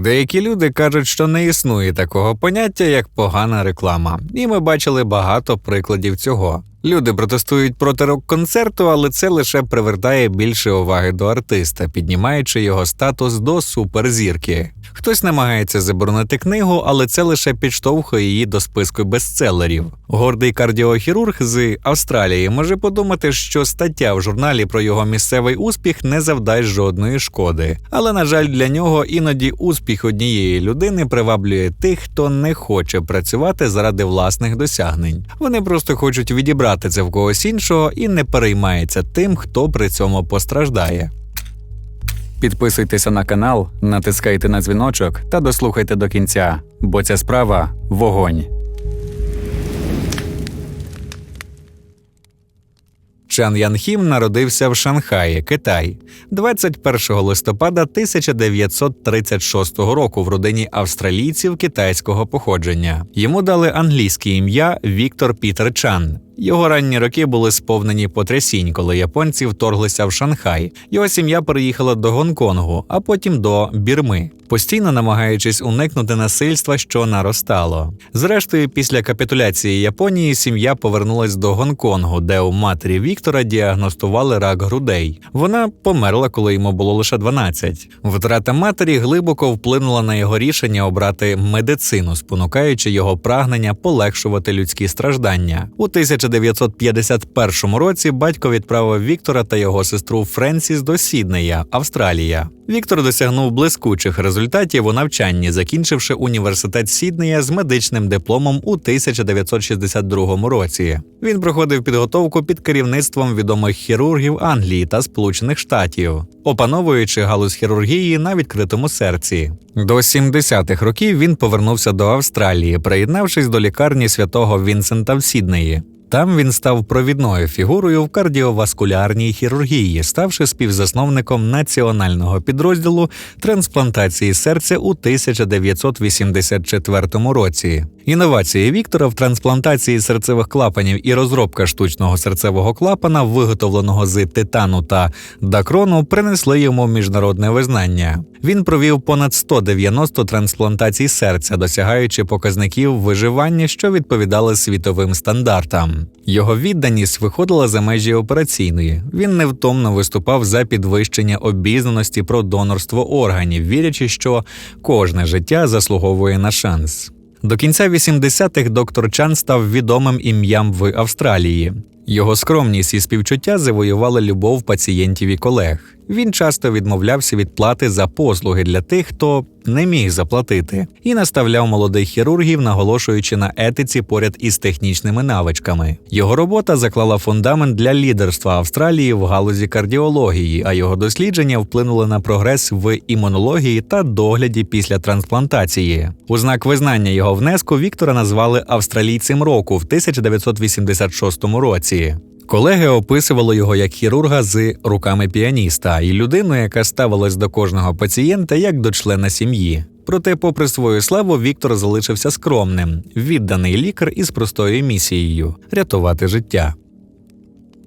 Деякі люди кажуть, що не існує такого поняття, як погана реклама, і ми бачили багато прикладів цього. Люди протестують проти рок-концерту, але це лише привертає більше уваги до артиста, піднімаючи його статус до суперзірки. Хтось намагається заборонити книгу, але це лише підштовхує її до списку бестселерів. Гордий кардіохірург з Австралії може подумати, що стаття в журналі про його місцевий успіх не завдасть жодної шкоди. Але на жаль, для нього іноді успіх однієї людини приваблює тих, хто не хоче працювати заради власних досягнень. Вони просто хочуть відібрати це в когось іншого і не переймається тим, хто при цьому постраждає. Підписуйтеся на канал, натискайте на дзвіночок та дослухайте до кінця, бо ця справа вогонь. Чан Ян Хім народився в Шанхаї, Китай, 21 листопада 1936 року в родині австралійців китайського походження. Йому дали англійське ім'я Віктор Пітер Чан. Його ранні роки були сповнені потрясінь, коли японці вторглися в Шанхай. Його сім'я переїхала до Гонконгу, а потім до Бірми, постійно намагаючись уникнути насильства, що наростало. Зрештою, після капітуляції Японії сім'я повернулась до Гонконгу, де у матері Віктора діагностували рак грудей. Вона померла, коли йому було лише 12. Втрата матері глибоко вплинула на його рішення обрати медицину, спонукаючи його прагнення полегшувати людські страждання. У 1951 році батько відправив Віктора та його сестру Френсіс до Сіднея, Австралія. Віктор досягнув блискучих результатів у навчанні, закінчивши університет Сіднея з медичним дипломом у 1962 році. Він проходив підготовку під керівництвом відомих хірургів Англії та Сполучених Штатів, опановуючи галузь хірургії на відкритому серці. До 70-х років він повернувся до Австралії, приєднавшись до лікарні святого Вінсента в Сіднеї. Там він став провідною фігурою в кардіоваскулярній хірургії, ставши співзасновником національного підрозділу трансплантації серця у 1984 році. Інновації Віктора в трансплантації серцевих клапанів і розробка штучного серцевого клапана, виготовленого з титану та дакрону, принесли йому міжнародне визнання. Він провів понад 190 трансплантацій серця, досягаючи показників виживання, що відповідали світовим стандартам. Його відданість виходила за межі операційної. Він невтомно виступав за підвищення обізнаності про донорство органів, вірячи, що кожне життя заслуговує на шанс. До кінця 80-х доктор Чан став відомим ім'ям в Австралії. Його скромність і співчуття завоювали любов пацієнтів і колег. Він часто відмовлявся від плати за послуги для тих, хто не міг заплатити, і наставляв молодих хірургів, наголошуючи на етиці поряд із технічними навичками. Його робота заклала фундамент для лідерства Австралії в галузі кардіології, а його дослідження вплинули на прогрес в імунології та догляді після трансплантації. У знак визнання його внеску Віктора назвали австралійцем року в 1986 році. Колеги описували його як хірурга з руками піаніста і людину, яка ставилась до кожного пацієнта як до члена сім'ї. Проте, попри свою славу, Віктор залишився скромним, відданий лікар із простою місією рятувати життя.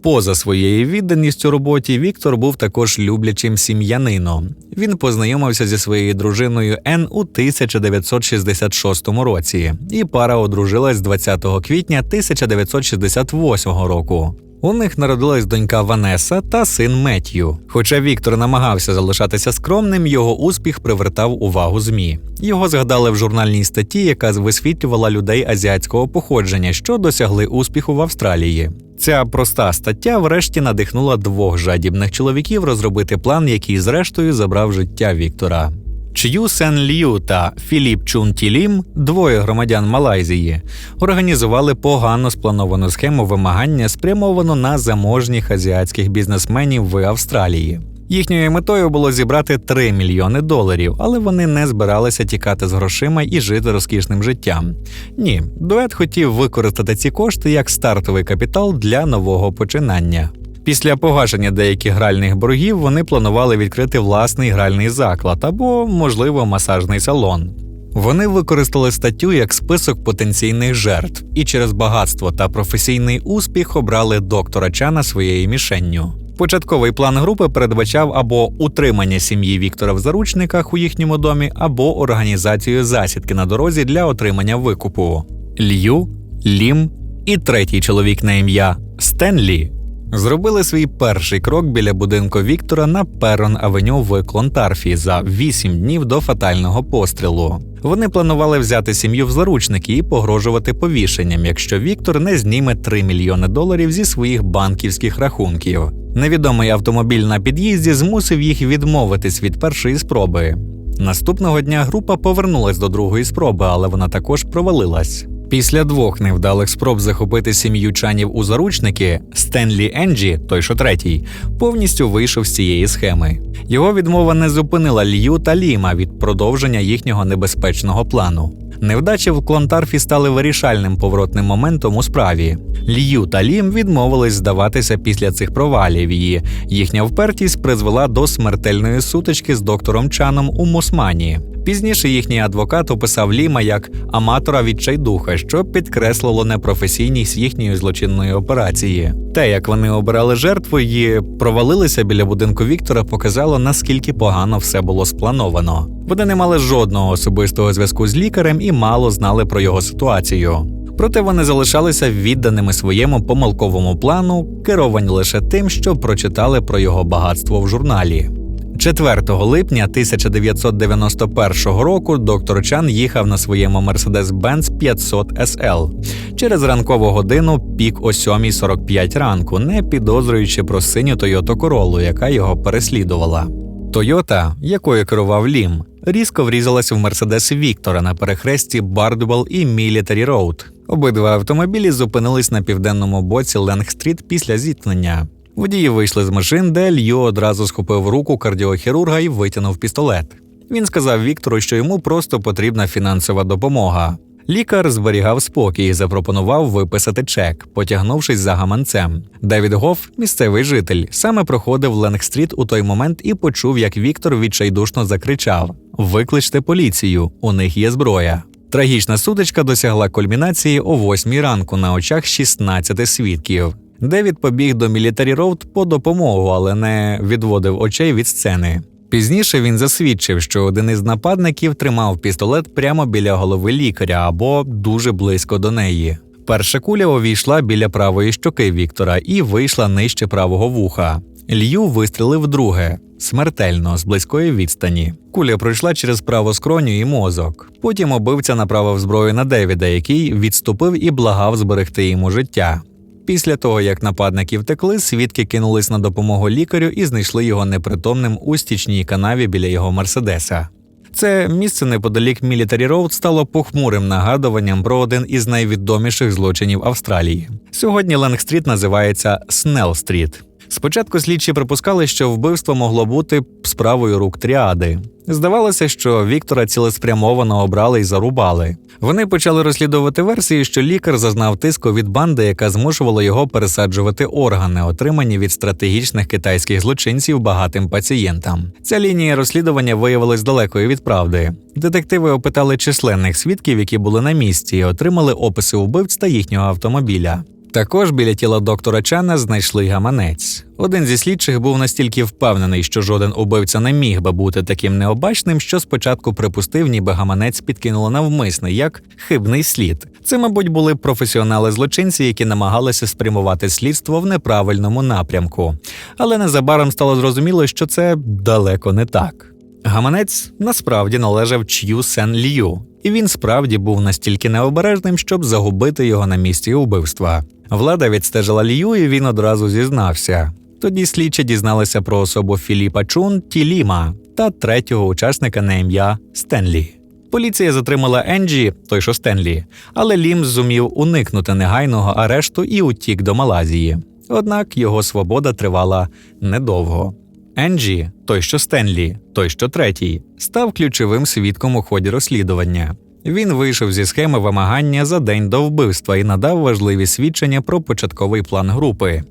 Поза своєю відданістю роботі Віктор був також люблячим сім'янином. Він познайомився зі своєю дружиною Ен у 1966 році, і пара одружилась 20 квітня 1968 року. У них народилась донька Ванеса та син Меттью. Хоча Віктор намагався залишатися скромним, його успіх привертав увагу ЗМІ. Його згадали в журнальній статті, яка висвітлювала людей азіатського походження, що досягли успіху в Австралії. Ця проста стаття врешті надихнула двох жадібних чоловіків розробити план, який зрештою забрав життя Віктора. Ч'ю Сен Лью та Філіп Чун Тілім, двоє громадян Малайзії, організували погано сплановану схему вимагання, спрямовану на заможніх азіатських бізнесменів в Австралії. Їхньою метою було зібрати 3 мільйони доларів, але вони не збиралися тікати з грошима і жити розкішним життям. Ні, дует хотів використати ці кошти як стартовий капітал для нового починання. Після погашення деяких гральних боргів вони планували відкрити власний гральний заклад або, можливо, масажний салон. Вони використали статтю як список потенційних жертв і через багатство та професійний успіх обрали доктора Чана своєю мішенню. Початковий план групи передбачав або утримання сім'ї Віктора в заручниках у їхньому домі, або організацію засідки на дорозі для отримання викупу. Лью, Лім і третій чоловік на ім'я Стенлі зробили свій перший крок біля будинку Віктора на Перон Авеню в Клонтарфі за 8 днів до фатального пострілу. Вони планували взяти сім'ю в заручники і погрожувати повішенням, якщо Віктор не зніме 3 мільйони доларів зі своїх банківських рахунків. Невідомий автомобіль на під'їзді змусив їх відмовитись від першої спроби. Наступного дня група повернулась до другої спроби, але вона також провалилась. Після двох невдалих спроб захопити сім'ю чанів у заручники, Стенлі Енджі, той що третій, повністю вийшов з цієї схеми. Його відмова не зупинила Лью та Ліма від продовження їхнього небезпечного плану. Невдачі в Клонтарфі стали вирішальним поворотним моментом у справі. Лью та Лім відмовились здаватися після цих провалів. і їхня впертість призвела до смертельної сутички з доктором Чаном у Мусмані. Пізніше їхній адвокат описав Ліма як аматора відчайдуха, що підкреслило непрофесійність їхньої злочинної операції. Те, як вони обирали жертву і провалилися біля будинку Віктора, показало наскільки погано все було сплановано. Вони не мали жодного особистого зв'язку з лікарем і мало знали про його ситуацію. Проте вони залишалися відданими своєму помилковому плану, керовані лише тим, що прочитали про його багатство в журналі. 4 липня 1991 року доктор Чан їхав на своєму Mercedes-Benz 500 SL через ранкову годину пік о 7.45 ранку, не підозрюючи про синю Toyota Corolla, яка його переслідувала. Тойота, якою керував Лім, різко врізалась в Мерседес Віктора на перехресті Бардвелл і Мілітарі Роуд. Обидва автомобілі зупинились на південному боці Ленг-стріт після зіткнення. Водії вийшли з машин, де Лью одразу схопив руку кардіохірурга і витягнув пістолет. Він сказав Віктору, що йому просто потрібна фінансова допомога. Лікар зберігав спокій і запропонував виписати чек, потягнувшись за гаманцем. Девід Гоф, місцевий житель, саме проходив Ленг-стріт у той момент і почув, як Віктор відчайдушно закричав: Викличте поліцію, у них є зброя. Трагічна сутичка досягла кульмінації о 8 ранку на очах 16 свідків. Девід побіг до Мілітарі Роуд по допомогу, але не відводив очей від сцени. Пізніше він засвідчив, що один із нападників тримав пістолет прямо біля голови лікаря або дуже близько до неї. Перша куля увійшла біля правої щоки Віктора і вийшла нижче правого вуха. Лью вистрілив друге смертельно з близької відстані. Куля пройшла через праву скроню і мозок. Потім убивця направив зброю на Девіда, який відступив і благав зберегти йому життя. Після того, як нападники втекли, свідки кинулись на допомогу лікарю і знайшли його непритомним у стічній канаві біля його Мерседеса. Це місце неподалік Мілітарі Роуд стало похмурим нагадуванням про один із найвідоміших злочинів Австралії. Сьогодні Ленг-стріт називається Снелл-стріт. Спочатку слідчі припускали, що вбивство могло бути справою рук тріади. Здавалося, що Віктора цілеспрямовано обрали і зарубали. Вони почали розслідувати версії, що лікар зазнав тиску від банди, яка змушувала його пересаджувати органи, отримані від стратегічних китайських злочинців багатим пацієнтам. Ця лінія розслідування виявилась далекою від правди. Детективи опитали численних свідків, які були на місці, і отримали описи вбивць та їхнього автомобіля. Також біля тіла доктора Чана знайшли гаманець. Один зі слідчих був настільки впевнений, що жоден убивця не міг би бути таким необачним, що спочатку припустив, ніби гаманець підкинуло навмисне, як хибний слід. Це, мабуть, були професіонали-злочинці, які намагалися спрямувати слідство в неправильному напрямку. Але незабаром стало зрозуміло, що це далеко не так. Гаманець насправді належав Ч'ю Сен Лью, і він справді був настільки необережним, щоб загубити його на місці убивства. Влада відстежила Лью, і він одразу зізнався. Тоді слідчі дізналися про особу Філіпа Чун Тіліма та третього учасника на ім'я Стенлі. Поліція затримала Енджі, той що Стенлі, але Лім зумів уникнути негайного арешту і утік до Малазії. Однак його свобода тривала недовго. Енджі, той що Стенлі, той що третій, став ключовим свідком у ході розслідування. Він вийшов зі схеми вимагання за день до вбивства і надав важливі свідчення про початковий план групи.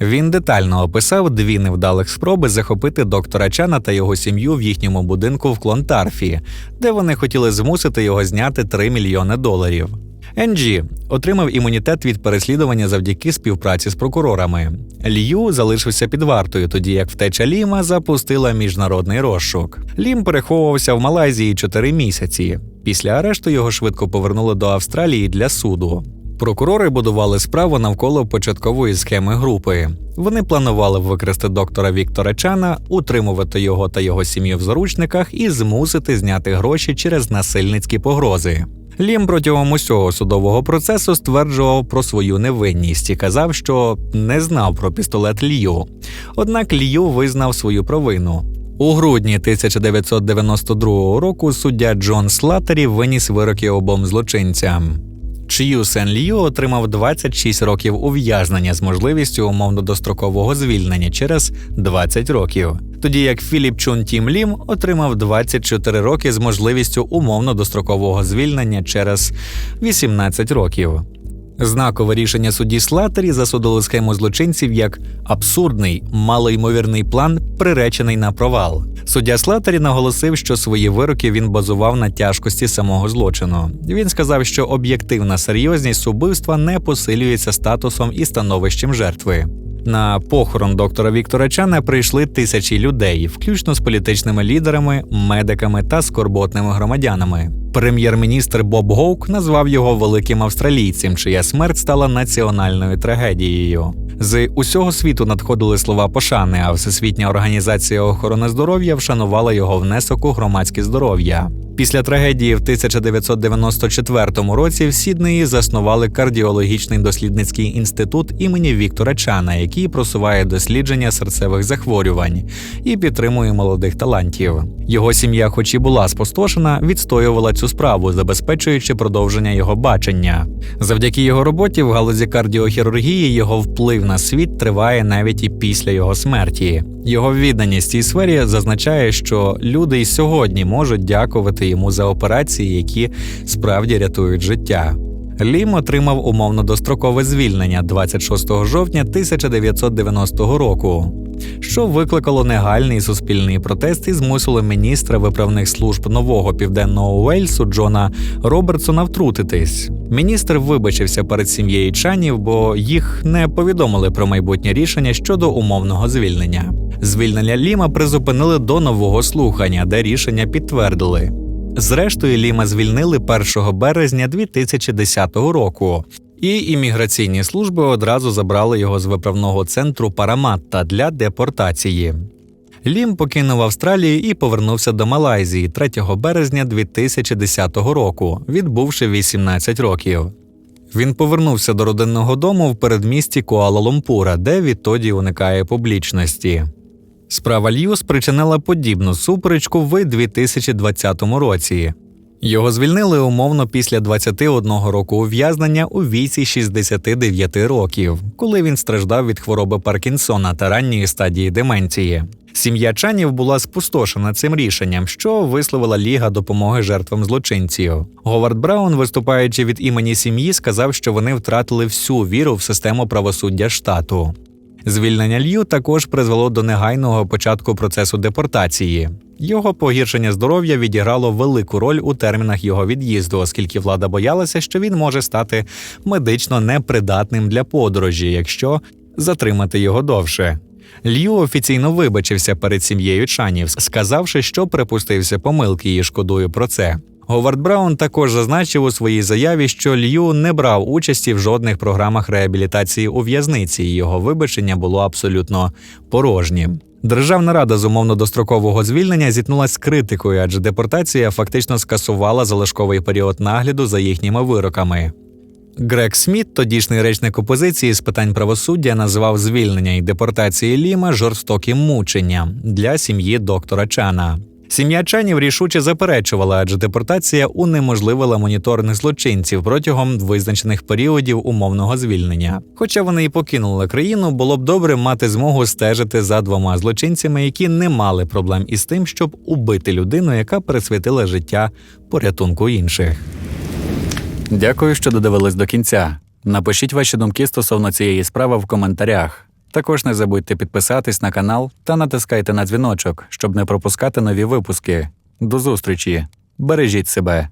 Він детально описав дві невдалих спроби захопити доктора Чана та його сім'ю в їхньому будинку в Клонтарфі, де вони хотіли змусити його зняти 3 мільйони доларів. Енджі отримав імунітет від переслідування завдяки співпраці з прокурорами. Лью залишився під вартою, тоді як втеча Ліма запустила міжнародний розшук. Лім переховувався в Малайзії чотири місяці. Після арешту його швидко повернули до Австралії для суду. Прокурори будували справу навколо початкової схеми групи. Вони планували викрасти доктора Віктора Чана, утримувати його та його сім'ю в заручниках і змусити зняти гроші через насильницькі погрози. Лім протягом усього судового процесу стверджував про свою невинність і казав, що не знав про пістолет Лью. Однак Лью визнав свою провину. У грудні 1992 року суддя Джон Слаттері виніс вироки обом злочинцям. Чию Сен Лью отримав 26 років ув'язнення з можливістю умовно-дострокового звільнення через 20 років, тоді як Філіп Чун Тім Лім отримав 24 роки з можливістю умовно-дострокового звільнення через 18 років. Знакове рішення судді Слатері засудили схему злочинців як абсурдний, малоймовірний план, приречений на провал. Суддя Слатері наголосив, що свої вироки він базував на тяжкості самого злочину. Він сказав, що об'єктивна серйозність убивства не посилюється статусом і становищем жертви. На похорон доктора Віктора Чана прийшли тисячі людей, включно з політичними лідерами, медиками та скорботними громадянами. Прем'єр-міністр Боб Гоук назвав його великим австралійцем, чия смерть стала національною трагедією. З усього світу надходили слова пошани, а Всесвітня організація охорони здоров'я вшанувала його внесок у громадське здоров'я. Після трагедії в 1994 році в Сіднеї заснували кардіологічний дослідницький інститут імені Віктора Чана, який просуває дослідження серцевих захворювань і підтримує молодих талантів. Його сім'я, хоч і була спустошена, відстоювала цю справу, забезпечуючи продовження його бачення. Завдяки його роботі в галузі кардіохірургії його вплив на світ триває навіть і після його смерті. Його відданість цій сфері зазначає, що люди й сьогодні можуть дякувати йому за операції, які справді рятують життя. Лім отримав умовно дострокове звільнення 26 жовтня 1990 року, що викликало негальний суспільний протест і змусило міністра виправних служб нового південного Уельсу Джона Робертсона втрутитись. Міністр вибачився перед сім'єю Чанів, бо їх не повідомили про майбутнє рішення щодо умовного звільнення. Звільнення Ліма призупинили до нового слухання, де рішення підтвердили. Зрештою, Ліма звільнили 1 березня 2010 року, і імміграційні служби одразу забрали його з виправного центру Параматта для депортації. Лім покинув Австралію і повернувся до Малайзії 3 березня 2010 року, відбувши 18 років. Він повернувся до родинного дому в передмісті Куала-Лумпура, де відтоді уникає публічності. Справа Лью спричинила подібну суперечку в 2020 році. Його звільнили умовно після 21 року ув'язнення у віці 69 років, коли він страждав від хвороби Паркінсона та ранньої стадії деменції. Сім'я Чанів була спустошена цим рішенням, що висловила Ліга допомоги жертвам злочинців. Говард Браун, виступаючи від імені сім'ї, сказав, що вони втратили всю віру в систему правосуддя штату. Звільнення Лью також призвело до негайного початку процесу депортації. Його погіршення здоров'я відіграло велику роль у термінах його від'їзду, оскільки влада боялася, що він може стати медично непридатним для подорожі, якщо затримати його довше. Лью офіційно вибачився перед сім'єю Чанів, сказавши, що припустився помилки і шкодує про це. Говард Браун також зазначив у своїй заяві, що Лью не брав участі в жодних програмах реабілітації у в'язниці, і його вибачення було абсолютно порожнім. Державна рада з умовно дострокового звільнення зіткнулася з критикою, адже депортація фактично скасувала залишковий період нагляду за їхніми вироками. Грег Сміт, тодішній речник опозиції з питань правосуддя, назвав звільнення і депортації Ліма жорстоким мученням для сім'ї доктора Чана. Сім'я Чанів рішуче заперечувала, адже депортація унеможливила моніторних злочинців протягом визначених періодів умовного звільнення. Хоча вони і покинули країну, було б добре мати змогу стежити за двома злочинцями, які не мали проблем із тим, щоб убити людину, яка присвятила життя порятунку інших. Дякую, що додивились до кінця. Напишіть ваші думки стосовно цієї справи в коментарях. Також не забудьте підписатись на канал та натискайте на дзвіночок, щоб не пропускати нові випуски. До зустрічі! Бережіть себе!